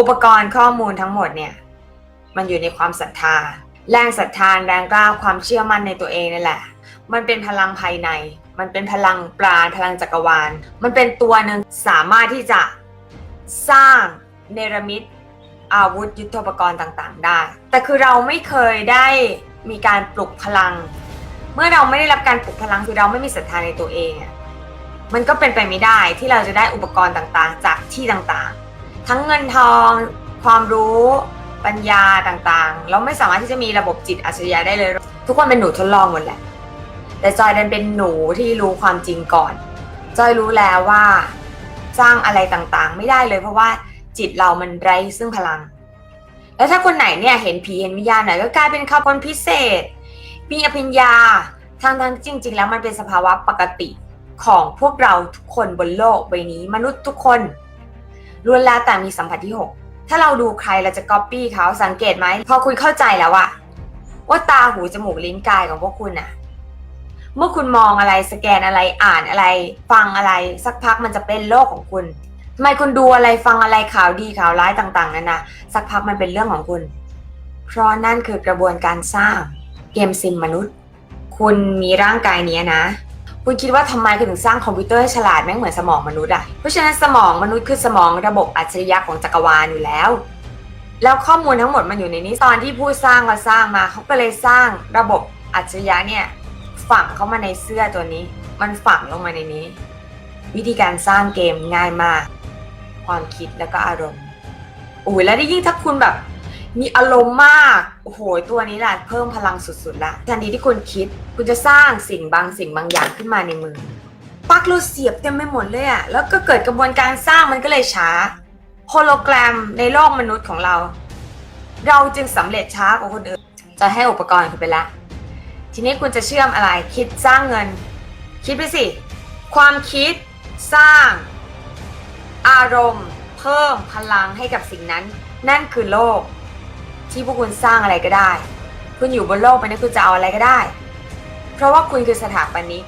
อุปกรณ์ข้อมูลทั้งหมดเนี่ยมันอยู่ในความศรัทธา แรงศรัทธาแรงกล้าความเชื่อมั่นในตัวเองนี่แหละ มันเป็นพลังภายใน มันเป็นพลังปราณพลังจักรวาล มันเป็นตัวหนึ่งสามารถที่จะสร้างเนรมิตอาวุธยุทโธปกรณ์ต่างๆ ได้ แต่คือเราไม่เคยได้มีการปลุกพลัง เมื่อเราไม่ได้รับการปลุกพลังคือเราไม่มีศรัทธาในตัวเอง มันก็เป็นไปไม่ได้ที่เราจะได้อุปกรณ์ต่างๆ จากที่ต่างๆ ทั้งเงินทอง ความรู้ปัญญาต่างๆ เราไม่สามารถที่จะมีระบบจิตอัจฉริยะได้เลย ทุกคนเป็นหนูทดลองหมดแหละ แต่จอยดันเป็นหนูที่รู้ความจริงก่อน จอยรู้แล้วว่าสร้างอะไรต่างๆ ไม่ได้เลยเพราะว่าจิตเรามันไร้ซึ่งพลัง แล้วถ้าคนไหนเนี่ยเห็นผีเห็นวิญญาณหน่อยก็กลายเป็นคนพิเศษ มีอภิญญาทางทางจริง ๆ แล้วมันเป็นสภาวะปกติของพวกเราทุกคนบนโลกใบนี้ มนุษย์ทุกคน ล้วนแล้วแต่มีสัมผัสที่ 6 ถ้าเราดูใครเราจะก๊อปปี้เขาสังเกตไหมพอคุณเข้าใจแล้วอะว่าตาหูจมูกลิ้นกายของพวกคุณอะเมื่อคุณมองอะไรสแกนอะไรอ่านอะไร ฟังอะไร สักพักมันจะเป็นโลกของคุณทำไมคุณดูอะไรฟังอะไรข่าวดีข่าวร้ายต่าง ๆนั่นนะสักพักมันเป็นเรื่องของคุณ เพราะนั่นคือกระบวนการสร้างเกมซิมมนุษย์ คุณมีร่างกายนี้นะ คุณคิดว่าทำไมคุณถึงสร้างคอมพิวเตอร์ให้ฉลาดแม่งเหมือนสมองมนุษย์อะ เพราะฉะนั้นสมองมนุษย์คือสมองระบบอัจฉริยะของจักรวาลอยู่แล้ว แล้วข้อมูลทั้งหมดมันอยู่ในนี้ตอนที่ผู้สร้างมาสร้างมาเขาก็เลยสร้างระบบอัจฉริยะเนี่ยฝังเข้ามาในเสื้อตัวนี้ มันฝังลงมาในนี้ วิธีการสร้างเกมง่ายมาก ความคิดแล้วก็อารมณ์โอ้ยแล้วยิ่งถ้าคุณแบบ มีอารมณ์มากโอ้โหตัวนี้แหละเพิ่มพลังสุดๆละทันทีที่คุณคิด คุณจะสร้างสิ่งบางสิ่งบางอย่างขึ้นมาในมือปักเราเสียบเต็มไปหมดเลยอะแล้วก็เกิดกระบวนการสร้างมันก็เลยช้าโฮโลแกรมในโลกมนุษย์ของเรา เราจึงสำเร็จช้ากว่าคนอื่นจะให้อุปกรณ์คุณไปละ ทีนี้คุณจะเชื่อมอะไร คิดสร้างเงิน คิดไปสิ ความคิดสร้าง อารมณ์ เพิ่มพลังให้กับสิ่งนั้น นั่นคือโลก ที่พวกคุณสร้างอะไรก็ได้ คุณอยู่บนโลกไปนี้คุณจะเอาอะไรก็ได้ เพราะว่าคุณคือสถาปนิก